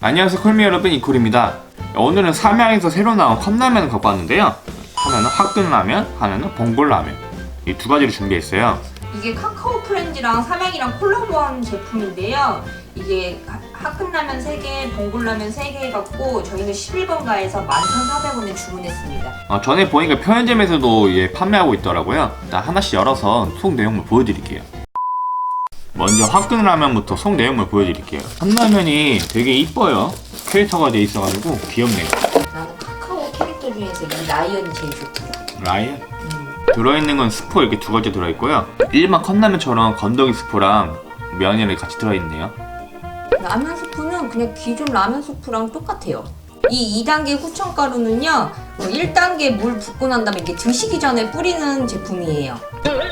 안녕하세요 콜미 여러분 이콜입니다. 오늘은 삼양에서 새로 나온 컵라면을 갖고 왔는데요. 하나는 화끈라면 하나는 봉골라면. 이 두 가지를 준비했어요. 이게 카카오 프렌즈랑 삼양이랑 콜라보한 제품인데요. 이게 하- 하큰라면 3개, 봉골라면 3개 갖고 저희는 11번가에서 11,400원에 주문했습니다. 어, 전에 보니까 편의점에서도 예, 판매하고 있더라고요. 일단 하나씩 열어서 속 내용물 보여드릴게요 먼저 화끈라면부터 속 내용물 보여드릴게요 컵라면이 되게 이뻐요 캐릭터가 돼 있어가지고 귀엽네요 나는 카카오 캐릭터 중에서 이 라이언이 제일 좋더라. 라이언 음. 들어있는 건 스포 이렇게 두 가지 들어있고요 일반 컵라면처럼 건더기 스포랑 면이랑 같이 들어있네요 라면 스프는 그냥 기존 라면 스프랑 똑같아요. 이 2단계 후첨가루는요, 1단계 물 붓고 난 다음에 이게 드시기 전에 뿌리는 제품이에요.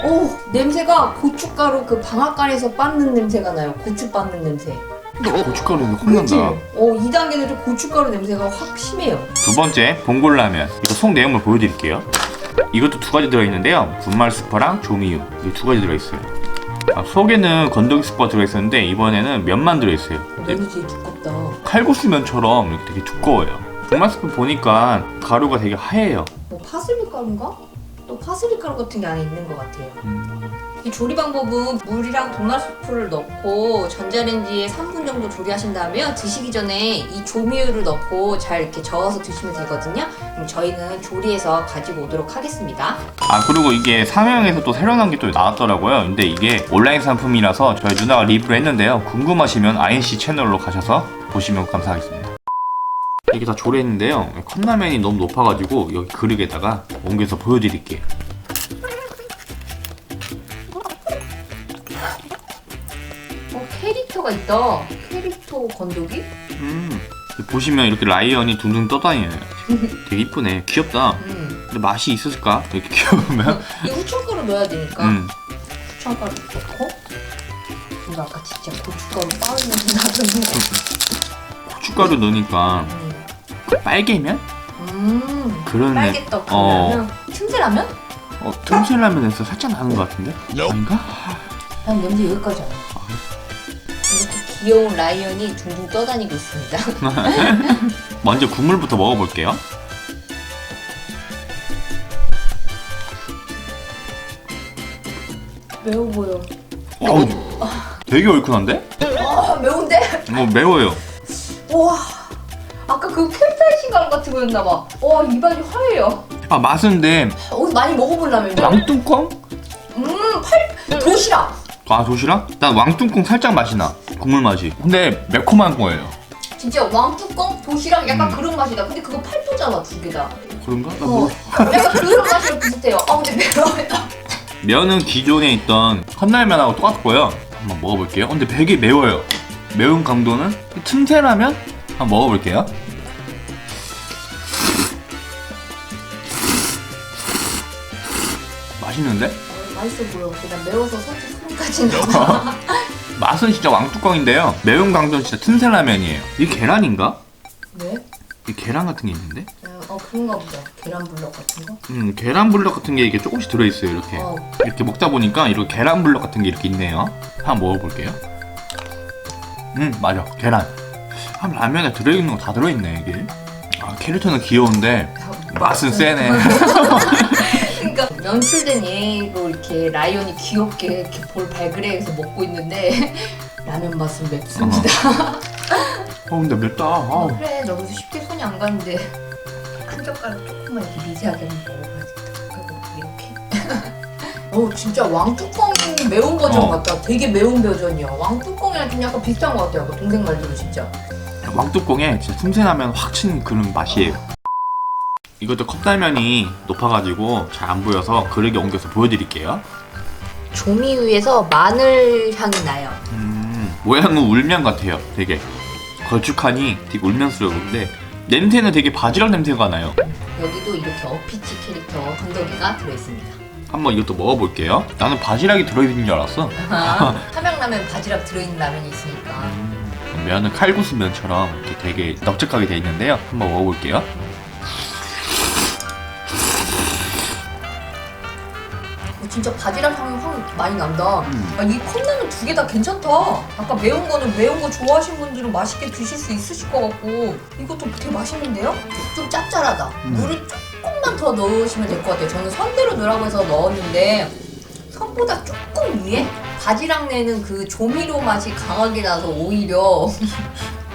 오, 냄새가 고춧가루 그 방앗간에서 빻는 냄새가 나요. 고추 빻는 냄새. 고춧가루는 그치? 혼난다 어, 2단계는 좀 고춧가루 냄새가 확 심해요. 두 번째 봉골라면 이거 속 내용물 보여드릴게요 이것도 두 가지 들어있는데요 분말 스프랑 조미유 이게 두 가지 들어있어요 아, 속에는 건더기 스프가 들어있었는데 이번에는 면만 들어있어요 면이 되게 두껍다. 칼국수 면처럼 이렇게 되게 두꺼워요 스프 보니까 가루가 되게 하얘요 뭐 파슬리 가루인가? 또 파슬리 가루 같은 게 안에 있는 것 같아요. 이 조리 방법은 물이랑 도넛 스프를 넣고 전자레인지에 3분 정도 조리하신 다음에 드시기 전에 이 조미유를 넣고 잘 이렇게 저어서 드시면 되거든요. 그럼 저희는 조리해서 가지고 오도록 하겠습니다. 아 그리고 이게 삼양에서 또 새로 나온 게 또 나왔더라고요 근데 이게 온라인 상품이라서 저희 누나가 리뷰를 했는데요 궁금하시면 INC 채널로 가셔서 보시면 감사하겠습니다 이게 다 조리했는데요 컵라면이 너무 높아가지고 여기 그릇에다가 옮겨서 보여드릴게요 어, 캐릭터가 있다. 캐릭터 건더기? 음 보시면 이렇게 라이언이 둥둥 떠다니네요 되게 이쁘네 귀엽다 음. 근데 맛이 있었을까? 이렇게 귀여우면 이 후춧가루 넣어야 되니까 음. 후춧가루 넣고 이거 아까 진짜 고춧가루 냄새 나던데. 고춧가루 넣으니까 음. 빨개면? 음. 그런 내- 빨개떡 어. 라면 틈새 라면? 어, 틈새라면에서 살짝 나는 것 같은데? 아닌가? 난 냄새 여기까지 안 나. 이렇게 귀여운 라이언이 둥둥 떠다니고 있습니다. 먼저 국물부터 먹어볼게요 매워 보여. 어우, 되게 얼큰한데? 아 매운데? 뭐 매워요. 와. 아까 그 캡사이신 가루 같은 거였나 봐. 와 입안이 화해요. 아 맛은 근데 어디 많이 먹어보려면. 왕뚜껑? 음팔 도시락. 아 도시락? 난 왕뚜껑 살짝 맛이 나. 국물 맛이. 근데 매콤한 거예요. 진짜 왕뚜껑 도시락 약간 음. 그런 맛이다. 근데 그거 팔도잖아 두 개다. 그런가? 나 어. 몰라. 약간 그런 맛이랑 비슷해요. 아 근데 매워요. 면은 기존에 있던 컵라면하고 똑같고요. 한번 먹어볼게요. 근데 되게 매워요. 매운 강도는 틈새라면 한번 먹어볼게요. 맛있는데? 어, 맛있어 보여. 그냥 매워서 손까지 나. 맛은 진짜 왕뚜껑인데요. 매운 강도는 진짜 틈새 라면이에요. 이게 계란인가? 왜? 이 계란 같은 게 있는데? 어 그런가 보다. 계란 블럭 같은 거? 음, 계란 블럭 같은 게 이게 조금씩 들어있어요, 이렇게. 어. 이렇게 먹다 보니까 이렇게 계란 블럭 같은 게 이렇게 있네요. 한번 먹어볼게요. 음, 맞아. 계란. 한 라면에 들어있는 거 다 들어있네, 이게. 아, 캐릭터는 귀여운데 맛은 세네. 그러니까 연출된 예로 이렇게 라이언이 귀엽게 이렇게 볼 발그레해서 먹고 있는데 라면 맛은 맵습니다. 어, 근데 맵다. 아우. 그래 너무 쉽게 손이 안 가는데 한 젓가락 조금만 이렇게 미세하게 한번 먹어봐야겠다. 그리고 이렇게. 어 진짜 왕뚜껑 매운 버전 어. 같다. 되게 매운 버전이야. 왕뚜껑이랑 좀 약간 비슷한 것 같아요. 그 동생 말대로 진짜. 왕뚜껑에 진짜 틈새라면 확 치는 그런 맛이에요. 이것도 컵라면이 높아가지고 잘 안 보여서 그릇에 옮겨서 보여드릴게요. 조미유에서 마늘 향이 나요. 음, 모양은 울면 같아요. 되게 걸쭉하니 되게 울면스러운데 냄새는 되게 바지락 냄새가 나요. 여기도 이렇게 어피치 캐릭터 건더기가 들어있습니다. 한번 이것도 먹어볼게요. 나는 바지락이 들어있는 줄 알았어. 삼양라면 바지락 들어있는 라면이 있으니까. 음, 면은 칼국수 면처럼 이렇게 되게 넓적하게 돼 있는데요. 한번 먹어볼게요. 어, 진짜 바지락 향이 확 많이 난다. 음. 아, 이 컵라면 두 개 다 괜찮다. 아까 매운 거는 매운 거 좋아하시는 분들은 맛있게 드실 수 있으실 것 같고 이것도 되게 맛있는데요? 좀 짭짤하다. 음. 물을 조금만 더 넣으시면 될 것 같아요. 저는 선대로 넣으라고 해서 넣었는데 선보다 조금 위에 바지락 내는 그 조미료 맛이 강하게 나서 오히려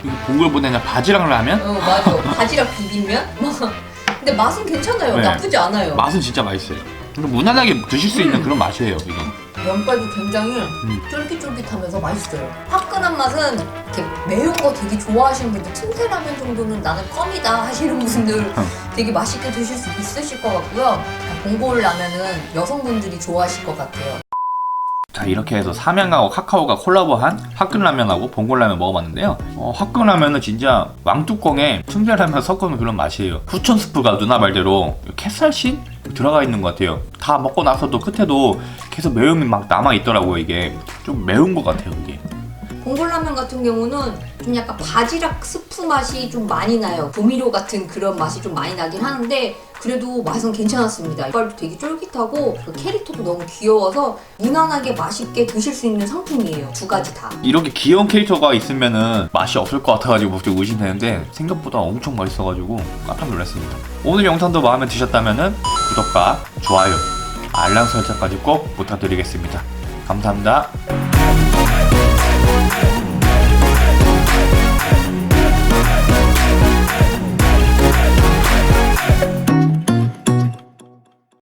이거 봉골보다 그냥 바지락 라면? 어 맞아 바지락 비빔면? 근데 맛은 괜찮아요. 네. 나쁘지 않아요. 맛은 진짜 맛있어요. 근데 무난하게 드실 수 있는 음. 그런 맛이에요, 이게. 면발도 굉장히 음. 쫄깃쫄깃하면서 맛있어요. 화끈한 맛은 이렇게 매운 거 되게 좋아하시는 분들, 틈새라면 정도는 나는 껌이다 하시는 분들 되게 맛있게 드실 수 있으실 것 같고요. 봉골 라면은 여성분들이 좋아하실 것 같아요. 자 이렇게 해서 삼양하고 카카오가 콜라보한 화끈라면하고 봉골라면 먹어봤는데요. 어, 화끈라면은 진짜 왕뚜껑에 틈새라면 섞어놓은 그런 맛이에요. 후천 스프가 누나 말대로 캣살신? 들어가 있는 것 같아요. 다 먹고 나서도 끝에도 계속 매움이 막 남아있더라고요 이게. 좀 매운 것 같아요 이게. 봉골라면 같은 경우는 좀 약간 바지락 스프 맛이 좀 많이 나요. 조미료 같은 그런 맛이 좀 많이 나긴 하는데 그래도 맛은 괜찮았습니다. 이빨도 되게 쫄깃하고 그 캐릭터도 너무 귀여워서 무난하게 맛있게 드실 수 있는 상품이에요. 두 가지 다. 이렇게 귀여운 캐릭터가 있으면은 맛이 없을 것 같아가지고 좀 의심되는데 생각보다 엄청 맛있어가지고 깜짝 놀랐습니다 오늘 영상도 마음에 드셨다면은 구독과 좋아요 알람 설정까지 꼭 부탁드리겠습니다 감사합니다